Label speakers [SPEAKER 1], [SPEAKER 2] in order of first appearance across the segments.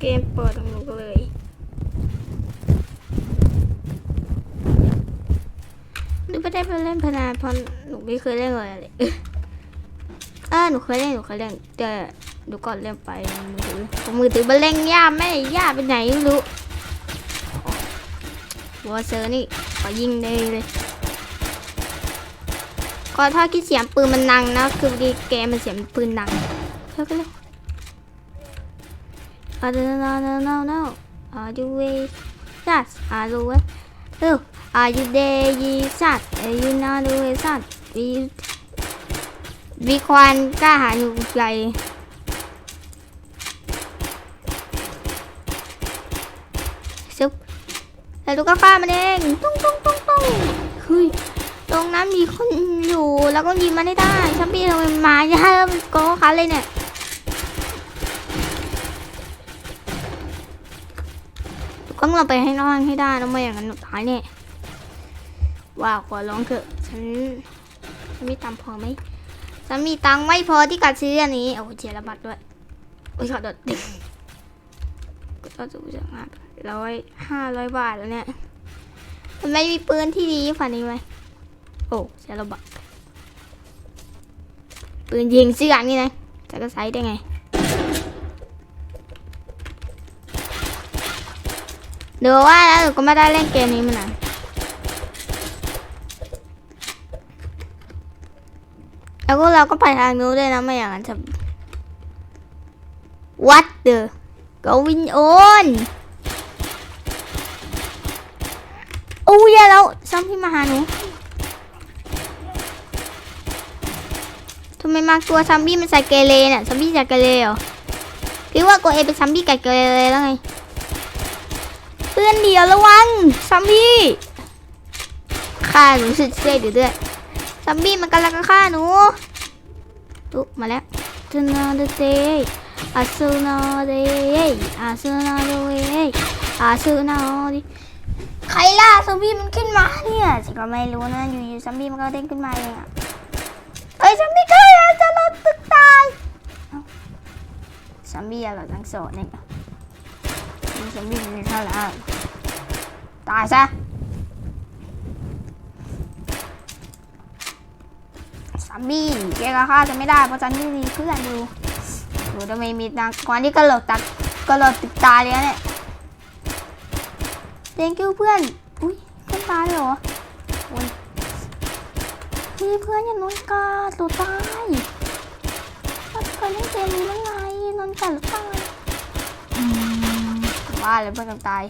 [SPEAKER 1] เกมเปิดของหนูเลย หนูไม่ได้ไปเล่นพนันเพราะหนูไม่เคยเล่นเลยเลยเออหนูเคยเล่นหนูเคยเล่นแต่หนูก่อนเล่นไปมือถือผมมือถือมันเล่นยากไม่ยากไปไหนไม่รู้วอเซอร์นี่ขอยิงได้เลยก็ถ้าคิดเสียงปืนมันดังนะ คือดีเกมมันเสียงปืนดังเท่ากันเลย I don't know, no, no, no. Are you with that? Are you with? Oh, are you there? Yes, that. Are you not with that? We มีควันกล้าหาญอยู่ไกลซุปแล้วลูกก็ฆ่ามันเองตุ้งตุ้งตุ้งตุ้งเฮ้ยตรงนั้นมีคนอยู่แล้วก็ยิงมันได้ได้ชัมปี้ทำไมมายาแล้วมันโกงคันเลยเนี่ย ต้องเราไปให้น้องให้ได้นะไม่อย่างนั้นหนูตายเนี่ยว้าวขอร้องเถอะฉันฉันมีตังพอไหมฉันมีตังไม่พอที่จะซื้ออันนี้โอ้เจระบัดด้วยโอ้ยขอดดดึงก็ต้องสูจากห้าร้อยห้าร้อยบาทแล้วเนี่ยมันไม่มีปืนที่ดีฝันนี้ไหมโอ้เจระบัดปืนยิงเสื้อนี่นะจะก็ใช้ได้ไง เดี๋ยวว่าแล้วหนูก็ไม่ได้เล่นเกมนี้มานานแล้วก็เราก็ไปทางนู้นด้วยนะไม่อย่างนั้นจะ What the going on โอ้ยแล้วซ้ำพี่มาหาหนูทำไมมากตัวซัมบี้มันใส่เกเรเนี่ยซัมบี้ใส่เกเรเหรอพี่ว่าตัวเองเป็นซัมบี้ไก่เกเรแล้วไง พื่อนเดียวระวังซัมบี้ฆ่าหนูสุดเซ่อยู่ด้วยซัมบี้มันกำลังจะฆ่าหนูลุกมาแล้วซูนาเดเซอาซูนาเดอาซูนาเดอาซูนาเดใครล่าซัมบี้มันขึ้นมาเนี่ยฉันก็ไม่รู้นะอยู่ๆซัมบี้มันก็เด้งขึ้นมาเองอะเฮ้ยซัมบี้ใกล้จะลดตึกตายซัมบี้เราทั้งโสดเนี่ย มีซอมบี้มันเข้าแล้วตายซะซอมบี้แกก็ฆ่าจะไม่ได้เพราะฉันไม่มีเพื่อนอยู่ดูทำไมมีนางกวานที่กระโหลกตัดกระโหลกติดตาเลยเนี่ย thank you เพื่อนอุ้ยเพื่อนตายเหรอโอ้ยพี่เพื่อนอย่านอนกาตัวตายถ้าเคยเล่นเกมนี้แล้วไงนอนกาดหรือตาย ว่าเลยเพื่อนกันตาย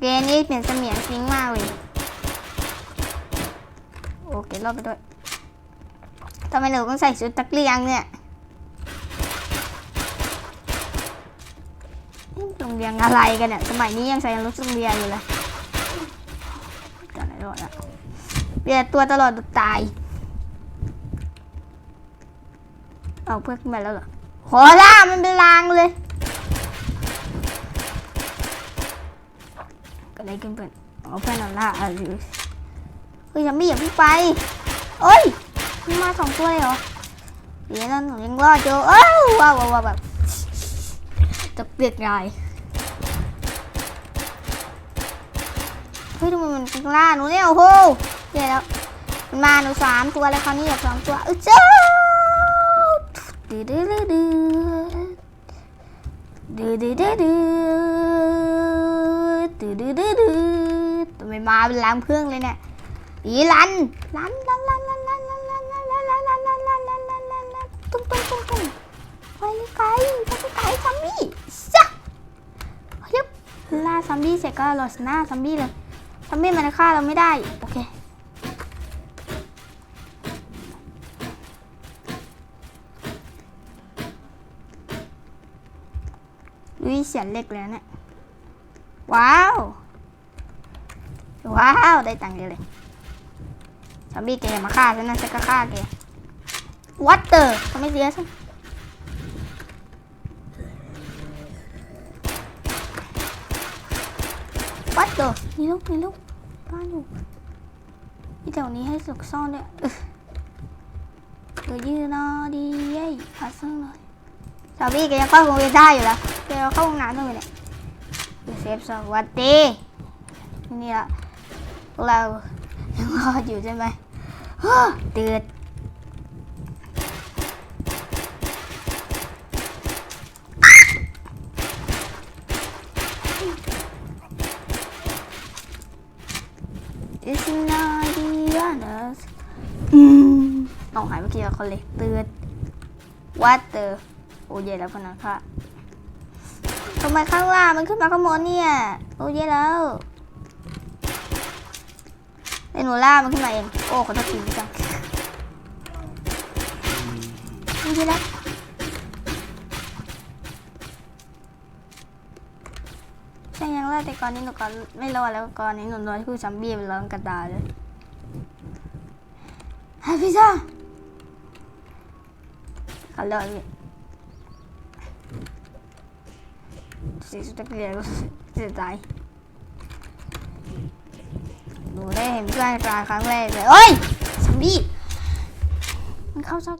[SPEAKER 1] เกมนี้เปลี่ยนเสมียนจริงมากเลยโอเครอบไปด้วยทำไมหนูต้องใส่ชุดตักเลียงเนี่ยนี่โรงเรียนอะไรกันเนี่ย สมัยนี้ยังใส่ชุดโรงเรียนอยู่เลยตอนไหนรอดอะเปลี่ยนตัวตลอดตาย เอาเพื่อนขึ้นมาแล้วเหรอ โหล่ามันเป็นรางเลยก็ได้ขึ้นเพื่อนเอาเพื่อนเอาล่าอาอยู่เฮ้ยยังไม่อย่าเพิ่งไปเอ้ยมันมาสองตัวเลยเหรอเดี๋ยวนั้นหนูยังรอดอยู่เอ้าว้าวว้าวแบบจะเปลี่ยนไงเฮ้ยทำไมมันเป็นล่าหนูเนี่ยโอ้โหเดี๋ยวแล้วมันมาหนูสามตัวเลยคราวนี้เหลือสองตัวเอ้ยเจ้า ดืดดืดดืดดืดดืดดืดดืดดืดดืดทำไมมาเป็นล้างเครื่องเลยเนี่ยอีลันลันลันลันลันลันลันลันลันลันลันลันลันลันลันลันลันลันตุ้งตุ้งตุ้งตุ้งไปไกลไปไกลซัมบี้ซักเฮ้ยล่าซัมบี้เสร็จก็รอชนะซัมบี้เลยซัมบี้มันฆ่าเราไม่ได้โอเค อุ้ยเสียงเล็กเลยนะเนี่ย ว้าว ว้าว ได้ตังค์เยอะเลยซอมบี้แกมาฆ่าฉันนะฉันก็ฆ่าแกวัตเตอร์ทำไมเสียฉันวัตเตอร์นี่ลูกนี่ลูกบ้านอยู่ที่แถวนี้ให้สุกซ่อนด้วยเออเดี๋ยวยืนรอดีเย้พัดซ่อนเลย ซอมบี้แกยังเข้าโรงเรียนได้อยู่แล้วแกเข้าห้องน้ำด้วยเนี่ยเซฟสวัสดีนี่ละเรายังรอดอยู่ใช่ไหมฮ่าตื่นอิสนาดีอานัสอืมต้องหายเมื่อกี้กับคนเลยเตื่น What the โอ้เย่แล้วพนักค่ะทำไมข้างล่างมันขึ้นมาข้างบนเนี่ย โอ้เย่แล้วไอ้หนูล่ามันขึ้นมาเอง โอ้ขอโทษทีจังโอ้เย่แล้วใช่ยังล่าแต่ก่อนนี้หนูก่อนไม่รอดแล้วก่อนนี้หนูโดนคือซัมบี้ไปร้องกระตาเลยฮาพิซซ่าขอรอดพี่ สีสุดเกลียดเสียใจหนูได้เห็นเพื่อนกลางครั้งแรกเลยเอ้ยสมบี้มันเข้าซอก